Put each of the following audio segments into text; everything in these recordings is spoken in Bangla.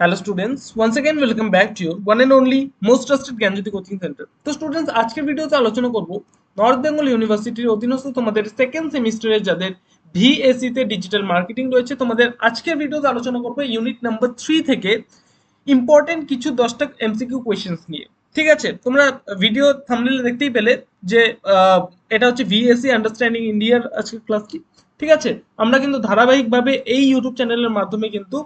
hello students once again welcome back to your one and only most trusted Gyanjyoti coaching centre তো স্টুডেন্টস আজকের ভিডিওতে আলোচনা করব নর্থ বেঙ্গল ইউনিভার্সিটির অধীনস্থ তোমাদের সেকেন্ড সেমিস্টারের যাদের ভিএসসি তে ডিজিটাল মার্কেটিং রয়েছে তোমাদের আজকের ভিডিওতে আলোচনা করব ইউনিট নাম্বার থ্রি থেকে ইম্পর্টেন্ট কিছু দশটা এমসিকিউ কোয়েশ্চেন্স নিয়ে ঠিক আছে তোমরা ভিডিও থামনেলে দেখতেই পেলে যে আহ, এটা হচ্ছে ভিএসসি আন্ডারস্ট্যান্ডিং ইন্ডিয়ার আজকের ক্লাসটি ঠিক আছে? আমরা কিন্তু ধারাবাহিকভাবে এই ইউটিউব চ্যানেলের মাধ্যমে কিন্তু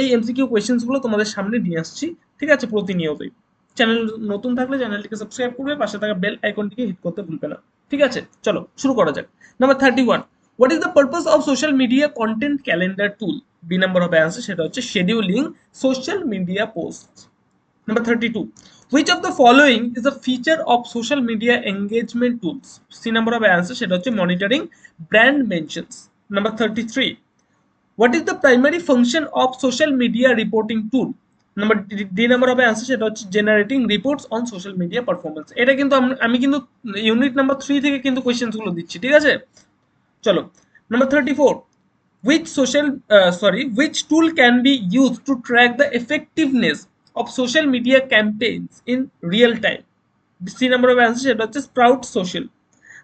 এই এমসিকিউ কোয়েশ্চেন্সগুলো তোমাদের সামনে নিয়ে আসছি। ঠিক আছে? প্রতিনিয়তই। চ্যানেল নতুন থাকলে চ্যানেলটিকে সাবস্ক্রাইব করবে, পাশে থাকা বেল আইকনটিকে হিট করতে ভুলবে না। ঠিক আছে? চলো, শুরু করা যাক। Number thirty one what is the purpose of social media content calendar tool B number হবে অ্যান্সার সেটা হচ্ছে scheduling social media post Number 32. Which of the following is a feature of social media engagement tools? C number of answer সেটা হচ্ছে monitoring brand mentions. Number 33. What is the primary function of social media reporting tool? Number D number of answer সেটা হচ্ছে generating reports on social media performance. এটা কিন্তু আমি কিন্তু ইউনিট নাম্বার 3 থেকে কিন্তু কোশ্চেন্সগুলো দিচ্ছি ঠিক আছে চলো number 34 which social uh, sorry which tool can be used to track the effectiveness of social media campaigns in real time c number of answer সেটা হচ্ছে sprout social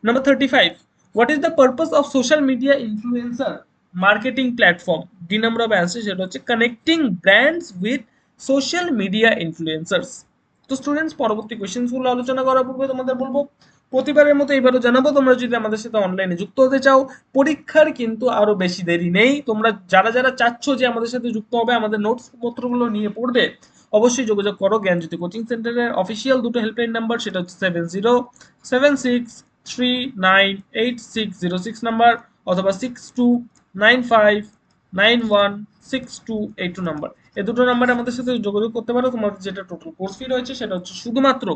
number 35 what is the purpose of social media influencer marketing platform d number of answer সেটা হচ্ছে connecting brands with social media influencers তো স্টুডেন্টস পরবর্তী কোয়েশ্চেন্সগুলো আলোচনা করার পূর্বে তোমাদের বলব প্রতিবারের মতো এবারও জানাব তোমরা যদি আমাদের সাথে অনলাইনে যুক্ত হতে চাও পরীক্ষার কিন্তু আরও বেশি দেরি নেই তোমরা যারা যারা চাচ্ছ যে আমাদের সাথে যুক্ত হবে আমাদের নোটস পত্রগুলো নিয়ে পড়বে অবশ্যই যোগাযোগ করো জ্ঞানজ্যোতি কোচিং সেন্টারের অফিসিয়াল দুটো হেল্পলাইন নাম্বার, সেটা হচ্ছে seven zero seven six three nine eight six zero six number অথবা six two nine five nine one six two eight two number. এই দুটো নাম্বারে আমাদের সাথে যোগাযোগ করতে পারো। তোমার যেটা টোটাল কোর্স ফি রয়েছে সেটা হচ্ছে শুধুমাত্র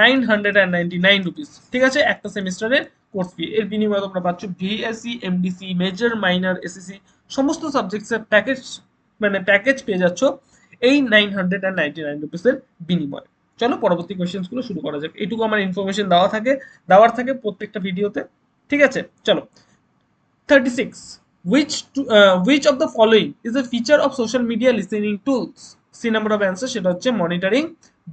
nine hundred and ninety nine rupees ঠিক আছে? একটা সেমিস্টারের কোর্স ফি এর বিনিময়ে তোমরা পাচ্ছ VSC MDC major minor SSC সমস্ত সাবজেক্টসের প্যাকেজ মানে প্যাকেজ পেয়ে যাচ্ছ। এই nine hundred and ninety nine রুপিসের বিনিময়। চলো পরবর্তী কোয়েশনসগুলো শুরু করা যাক। এটুকু আমার ইনফরমেশন দেওয়া থাকে, দেওয়ার থাকে প্রত্যেকটা ভিডিওতে। ঠিক আছে? চলো। Thirty six which which of the following is a feature of social media listening tools C number of answer সেটা হচ্ছে monitoring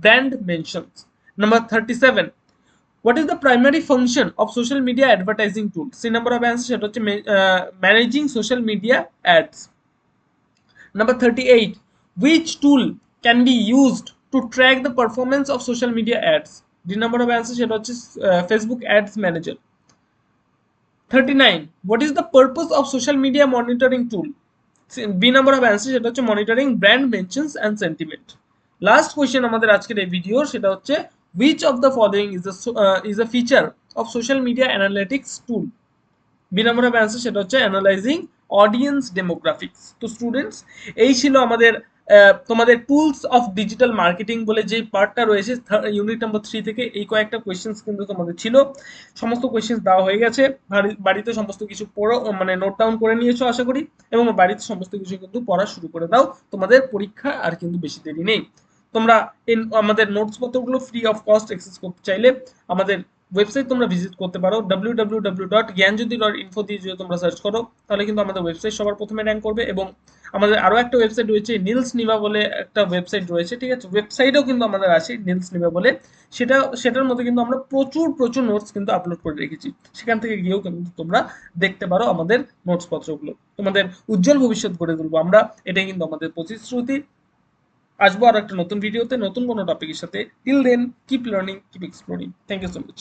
brand mentions number thirty seven what is the primary function of social media advertising tool C number of answer সেটা হচ্ছে managing social media ads number thirty eight which tool can be used to track the performance of social media ads d number of answer সেটা হচ্ছে uh, facebook ads manager 39 what is the purpose of social media monitoring tool b number of answer সেটা হচ্ছে monitoring brand mentions and sentiment last question আমাদের আজকের এই ভিডিও সেটা হচ্ছে which of the following is a uh, is a feature of social media analytics tool B number of answer সেটা হচ্ছে অ্যানালাইজিং অডিয়েন্স ডেমোগ্রাফিক্স তো স্টুডেন্টস এই ছিল আমাদের তোমাদের টুলস অফ ডিজিটাল মার্কেটিং বলে যে পার্টটা রয়েছে ইউনিট নাম্বার থ্রি থেকে এই কয়েকটা কোয়েশ্চেন্স কিন্তু তোমাদের ছিল। সমস্ত কোয়েশ্চেন্স দেওয়া হয়ে গেছে। বাড়িতে সমস্ত কিছু পড়ো মানে নোট ডাউন করে নিয়েছো আশা করি, এবং বাড়িতে সমস্ত কিছু কিন্তু পড়া শুরু করে দাও। তোমাদের পরীক্ষা আর কিন্তু বেশি দেরি নেই। তোমরা আমাদের নোটস পত্রগুলো ফ্রি অফ কস্ট অ্যাক্সেস করতে চাইলে আমাদের ওয়েবসাইট তোমরা ভিজিট করতে পারো W W W dot info দিয়ে যদি তোমরা সার্চ করো, তাহলে কিন্তু আমাদের ওয়েবসাইট সবার প্রথমে র্যাঙ্ক করবে এবং আমাদের আরও একটা ওয়েবসাইট রয়েছে, নীলস নিভা বলে একটা ওয়েবসাইট রয়েছে, ঠিক আছে? ওয়েবসাইটেও কিন্তু আমাদের আছে, নীলস নিভা বলে। সেটা, সেটার মধ্যে কিন্তু আমরা প্রচুর প্রচুর নোটস কিন্তু আপলোড করে রেখেছি। সেখান থেকে গিয়েও কিন্তু তোমরা দেখতে পারো আমাদের নোটস পত্রগুলো। তোমাদের উজ্জ্বল ভবিষ্যৎ গড়ে তুলবো আমরা। এটাই কিন্তু আমাদের প্রতিশ্রুতি। আসব আর একটা নতুন ভিডিওতে নতুন কোনো টপিকের সাথে। Till then keep learning keep exploring thank you so much